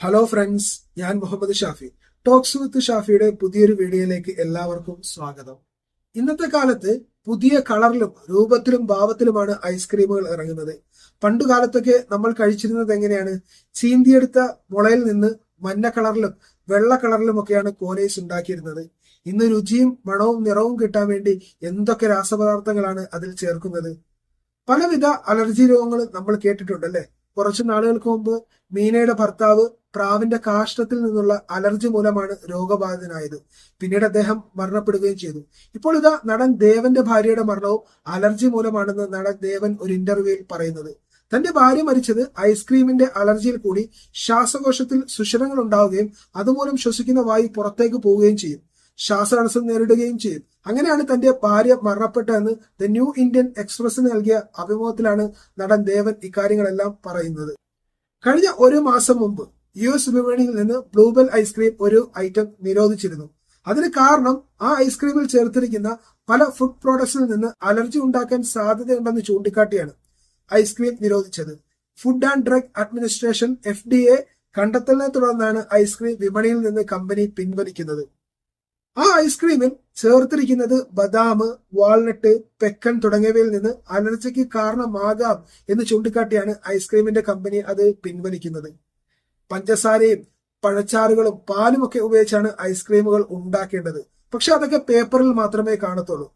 Hello friends ഞാൻ Muhammad Shafi. Talks with ഷാഫിയുടെ പുതിയൊരു വീഡിയോയിലേക്ക് എല്ലാവർക്കും സ്വാഗതം. ഇന്നത്തെ കാലത്ത് പുതിയ കളറിലും രൂപത്തിലും ഭാവത്തിലുമാണ് ഐസ്ക്രീമുകൾ ഇറങ്ങുന്നത്. പണ്ടു കാലത്തൊക്കെ നമ്മൾ കഴിച്ചിരുന്നത് എങ്ങനെയാണ്? ചീന്തിയെടുത്ത മുളയിൽ നിന്ന് മഞ്ഞ കളറിലും വെള്ള കളറിലും ഒക്കെയാണ് കോലൈസ് ഉണ്ടാക്കിയിരുന്നത്. ഇന്ന് രുചിയും മണവും നിറവും കിട്ടാൻ വേണ്ടി എന്തൊക്കെ രാസപദാർത്ഥങ്ങളാണ് അതിൽ ചേർക്കുന്നത്? പലവിധ അലർജി രോഗങ്ങൾ നമ്മൾ കേട്ടിട്ടുണ്ടല്ലേ കുറച്ചു നാളുകൾക്ക് മുമ്പ് മീനയുടെ ഭർത്താവ് പ്രാവിന്റെ കാഷ്ടത്തിൽ നിന്നുള്ള അലർജി മൂലമാണ് രോഗബാധിതനായത്. പിന്നീട് അദ്ദേഹം മരണപ്പെടുകയും ചെയ്തു. ഇപ്പോൾ ഇതാ നടൻ ദേവന്റെ ഭാര്യയുടെ മരണവും അലർജി മൂലമാണെന്ന് നടൻ ദേവൻ ഒരു ഇന്റർവ്യൂവിൽ പറയുന്നത്. തന്റെ ഭാര്യ മരിച്ചത് ഐസ്ക്രീമിന്റെ അലർജിയിൽ കൂടി ശ്വാസകോശത്തിൽ സുഷിരങ്ങൾ ഉണ്ടാവുകയും അതുമൂലം ശ്വസിക്കുന്ന വായു പുറത്തേക്ക് പോവുകയും ചെയ്യും. ശ്വാസതടസ്സം നേരിടുകയും ചെയ്യും അങ്ങനെയാണ് തന്റെ ഭാര്യ മരണപ്പെട്ടതെന്ന് ദ ന്യൂ ഇന്ത്യൻ എക്സ്പ്രസിന് നൽകിയ അഭിമുഖത്തിലാണ് നടൻ ദേവൻ ഇക്കാര്യങ്ങളെല്ലാം പറയുന്നത്. കഴിഞ്ഞ ഒരു മാസം മുമ്പ് യു എസ് വിപണിയിൽ നിന്ന് ബ്ലൂബെൽ ഐസ്ക്രീം ഒരു ഐറ്റം നിരോധിച്ചിരുന്നു. അതിന് കാരണം ആ ഐസ്ക്രീമിൽ ചേർത്തിരിക്കുന്ന പല ഫുഡ് പ്രോഡക്ട്സിൽ നിന്ന് അലർജി ഉണ്ടാക്കാൻ സാധ്യതയുണ്ടെന്ന് ചൂണ്ടിക്കാട്ടിയാണ് ഐസ്ക്രീം നിരോധിച്ചത്. Food and drug administration F കണ്ടെത്തലിനെ തുടർന്നാണ് ഐസ്ക്രീം വിപണിയിൽ നിന്ന് കമ്പനി പിൻവലിക്കുന്നത്. ആ ഐസ്ക്രീമിൽ ചേർത്തിരിക്കുന്നത് ബദാം വാൾനട്ട് പെക്കൻ തുടങ്ങിയവയിൽ നിന്ന് അലർജിക്ക് കാരണമാകാം എന്ന് ചൂണ്ടിക്കാട്ടിയാണ് ഐസ്ക്രീമിന്റെ കമ്പനി അത് പിൻവലിക്കുന്നത്. പഞ്ചസാരയും പഴച്ചാറുകളും പാലും ഒക്കെ ഉപയോഗിച്ചാണ് ഐസ്ക്രീമുകൾ ഉണ്ടാക്കേണ്ടത്. പക്ഷെ അതൊക്കെ പേപ്പറിൽ മാത്രമേ കാണത്തുള്ളൂ.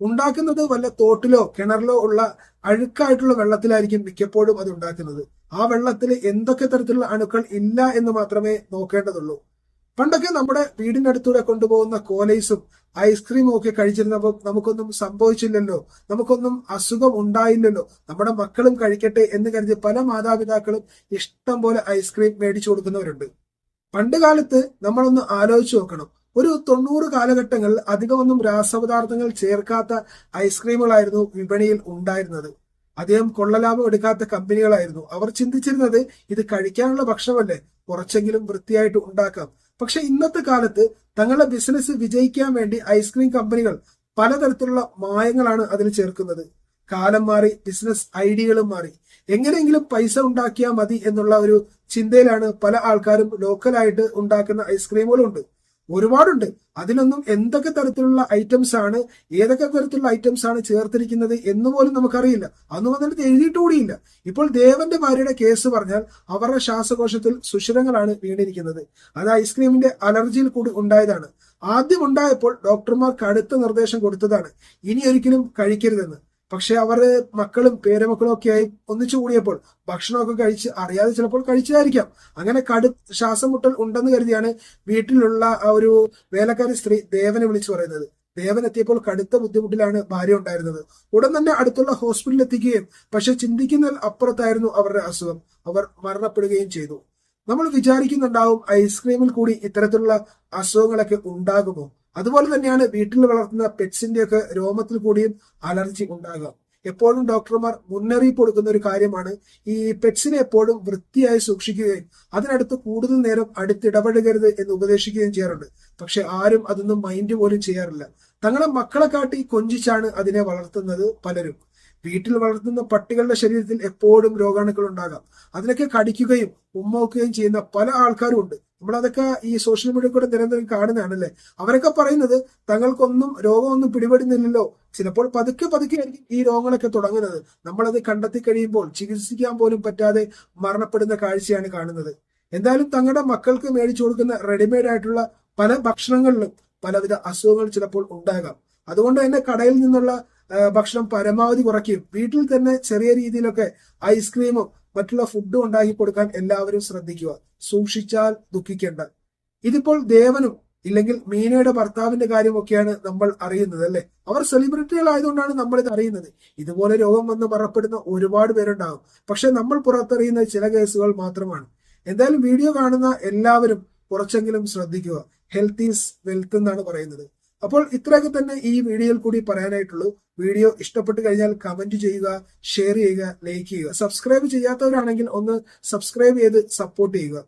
ഉണ്ടാക്കുന്നത് വല്ല തോട്ടിലോ കിണറിലോ ഉള്ള അഴുക്കായിട്ടുള്ള വെള്ളത്തിലായിരിക്കും മിക്കപ്പോഴും അത് ഉണ്ടാക്കുന്നത്. ആ വെള്ളത്തിൽ എന്തൊക്കെ തരത്തിലുള്ള അണുക്കൾ ഇല്ല എന്ന് മാത്രമേ നോക്കേണ്ടതുള്ളൂ. പണ്ടൊക്കെ നമ്മുടെ വീടിന്റെ അടുത്തൂടെ കൊണ്ടുപോകുന്ന കോലൈസും ഐസ്ക്രീമും ഒക്കെ കഴിച്ചിരുന്നപ്പോൾ നമുക്കൊന്നും സംഭവിച്ചില്ലല്ലോ. നമുക്കൊന്നും അസുഖം ഉണ്ടായില്ലല്ലോ. നമ്മുടെ മക്കളും കഴിക്കട്ടെ എന്ന് കരുതി പല മാതാപിതാക്കളും ഇഷ്ടം പോലെ ഐസ്ക്രീം മേടിച്ചു കൊടുക്കുന്നവരുണ്ട്. പണ്ട് കാലത്ത് നമ്മളൊന്ന് ആലോചിച്ച് നോക്കണം. ഒരു തൊണ്ണൂറ് കാലഘട്ടങ്ങളിൽ അധികമൊന്നും രാസപദാർത്ഥങ്ങൾ ചേർക്കാത്ത ഐസ്ക്രീമുകളായിരുന്നു വിപണിയിൽ ഉണ്ടായിരുന്നത്. അദ്ദേഹം കൊള്ളലാഭം എടുക്കാത്ത കമ്പനികളായിരുന്നു. അവർ ചിന്തിച്ചിരുന്നത് ഇത് കഴിക്കാനുള്ള ഭക്ഷണമല്ലേ? കുറച്ചെങ്കിലും വൃത്തിയായിട്ട് ഉണ്ടാക്കാം. പക്ഷെ ഇന്നത്തെ കാലത്ത് തങ്ങളുടെ ബിസിനസ് വിജയിക്കാൻ വേണ്ടി ഐസ്ക്രീം കമ്പനികൾ പലതരത്തിലുള്ള മായങ്ങളാണ് അതിൽ ചേർക്കുന്നത്. കാലം മാറി ബിസിനസ് ഐഡിയകളും മാറി. എങ്ങനെയെങ്കിലും പൈസ ഉണ്ടാക്കിയാൽ മതി എന്നുള്ള ഒരു ചിന്തയിലാണ് പല ആൾക്കാരും ലോക്കലായിട്ട് ഉണ്ടാക്കുന്ന ഐസ്ക്രീമുകളുണ്ട് ഒരുപാടുണ്ട്. അതിലൊന്നും എന്തൊക്കെ തരത്തിലുള്ള ഐറ്റംസ് ആണ് ഏതൊക്കെ തരത്തിലുള്ള ഐറ്റംസ് ആണ് ചേർത്തിരിക്കുന്നത് എന്ന് പോലും നമുക്കറിയില്ല. അന്ന് വന്നിട്ട് എഴുതിയിട്ട് കൂടിയില്ല. ഇപ്പോൾ ദേവന്റെ ഭാര്യയുടെ കേസ് പറഞ്ഞാൽ അവരുടെ ശ്വാസകോശത്തിൽ സുഷിരങ്ങളാണ് വീണിരിക്കുന്നത്. അത് ഐസ്ക്രീമിന്റെ അലർജിയിൽ കൂടി ഉണ്ടായതാണ്. ആദ്യം ഉണ്ടായപ്പോൾ ഡോക്ടർമാർ കടുത്ത നിർദ്ദേശം കൊടുത്തതാണ്. ഇനി ഒരിക്കലും കഴിക്കരുതെന്ന്. പക്ഷെ അവരുടെ മക്കളും പേരമക്കളും ഒക്കെ ആയി ഒന്നിച്ചു കൂടിയപ്പോൾ ഭക്ഷണമൊക്കെ കഴിച്ച് അറിയാതെ ചിലപ്പോൾ കഴിച്ചതായിരിക്കാം അങ്ങനെ കടു ശ്വാസം മുട്ടൽ ഉണ്ടെന്ന് കരുതിയാണ് വീട്ടിലുള്ള ആ ഒരു വേലക്കാരി സ്ത്രീ ദേവനെ വിളിച്ചു പറയുന്നത്. ദേവൻ എത്തിയപ്പോൾ കടുത്ത ബുദ്ധിമുട്ടിലാണ് ഭാര്യ ഉണ്ടായിരുന്നത്. ഉടൻ തന്നെ അടുത്തുള്ള ഹോസ്പിറ്റലിൽ എത്തിക്കുകയും പക്ഷെ ചിന്തിക്കുന്നതിൽ അപ്പുറത്തായിരുന്നു അവരുടെ അസുഖം. അവർ മരണപ്പെടുകയും ചെയ്തു. നമ്മൾ വിചാരിക്കുന്നുണ്ടാവും ഐസ്ക്രീമിൽ കൂടി ഇത്തരത്തിലുള്ള അസുഖങ്ങളൊക്കെ ഉണ്ടാകുമോ? അതുപോലെ തന്നെയാണ് വീട്ടിൽ വളർത്തുന്ന പെറ്റ്സിന്റെ ഒക്കെ രോമത്തിൽ കൂടിയും അലർജി ഉണ്ടാകാം. എപ്പോഴും ഡോക്ടർമാർ മുന്നറിയിപ്പ് കൊടുക്കുന്ന ഒരു കാര്യമാണ് ഈ പെറ്റ്സിനെ എപ്പോഴും വൃത്തിയായി സൂക്ഷിക്കുകയും അതിനടുത്ത് കൂടുതൽ നേരം അടുത്തിടപഴകരുത് എന്ന് ഉപദേശിക്കുകയും ചെയ്യാറുണ്ട്. പക്ഷെ ആരും അതൊന്നും മൈൻഡ് പോലും ചെയ്യാറില്ല. തങ്ങളെ മക്കളെ കാട്ടി കൊഞ്ചിച്ചാണ് അതിനെ വളർത്തുന്നത് പലരും. വീട്ടിൽ വളർത്തുന്ന പട്ടികളുടെ ശരീരത്തിൽ എപ്പോഴും രോഗാണുക്കൾ ഉണ്ടാകാം. അതിനൊക്കെ കടിക്കുകയും ഉമ്മോക്കുകയും ചെയ്യുന്ന പല ആൾക്കാരും ഉണ്ട്. നമ്മളതൊക്കെ ഈ സോഷ്യൽ മീഡിയ കൂടെ നിരന്തരം കാണുന്നതാണല്ലേ? അവരൊക്കെ പറയുന്നത് തങ്ങൾക്കൊന്നും രോഗമൊന്നും പിടിപെടുന്നില്ലല്ലോ. ചിലപ്പോൾ പതുക്കെ പതുക്കെ ആയിരിക്കും ഈ രോഗങ്ങളൊക്കെ തുടങ്ങുന്നത്. നമ്മളത് കണ്ടെത്തി കഴിയുമ്പോൾ ചികിത്സിക്കാൻ പോലും പറ്റാതെ മരണപ്പെടുന്ന കാഴ്ചയാണ് കാണുന്നത്. എന്തായാലും തങ്ങളുടെ മക്കൾക്ക് മേടിച്ചു കൊടുക്കുന്ന റെഡിമെയ്ഡ് ആയിട്ടുള്ള പല ഭക്ഷണങ്ങളിലും പലവിധ അസുഖങ്ങൾ ചിലപ്പോൾ ഉണ്ടാകാം. അതുകൊണ്ട് തന്നെ കടയിൽ നിന്നുള്ള ഭക്ഷണം പരമാവധി കുറയ്ക്കും വീട്ടിൽ തന്നെ ചെറിയ രീതിയിലൊക്കെ ഐസ്ക്രീമും മറ്റുള്ള ഫുഡ് ഉണ്ടാക്കി കൊടുക്കാൻ എല്ലാവരും ശ്രദ്ധിക്കുക. സൂക്ഷിച്ചാൽ ദുഃഖിക്കേണ്ട. ഇതിപ്പോൾ ദേവനും ഇല്ലെങ്കിൽ മീനയുടെ ഭർത്താവിന്റെ കാര്യമൊക്കെയാണ് നമ്മൾ അറിയുന്നത് അല്ലെ? അവർ സെലിബ്രിറ്റികൾ ആയതുകൊണ്ടാണ് നമ്മൾ ഇത് അറിയുന്നത്. ഇതുപോലെ രോഗം വന്ന് പറപ്പെടുന്ന ഒരുപാട് പേരുണ്ടാകും. പക്ഷെ നമ്മൾ പുറത്തറിയുന്ന ചില കേസുകൾ മാത്രമാണ്. എന്തായാലും വീഡിയോ കാണുന്ന എല്ലാവരും കുറച്ചെങ്കിലും ശ്രദ്ധിക്കുക. ഹെൽത്ത് ഈസ് വെൽത്ത് എന്നാണ് പറയുന്നത്. അപ്പോൾ ഇത്രയൊക്കെ തന്നെ ഈ വീഡിയോയിൽ കൂടി പറയാനായിട്ടുള്ളൂ. വീഡിയോ ഇഷ്ടപ്പെട്ട് കഴിഞ്ഞാൽ കമന്റ് ചെയ്യുക ഷെയർ ചെയ്യുക ലൈക്ക് ചെയ്യുക. സബ്സ്ക്രൈബ് ചെയ്യാത്തവരാണെങ്കിൽ ഒന്ന് സബ്സ്ക്രൈബ് ചെയ്ത് സപ്പോർട്ട് ചെയ്യുക.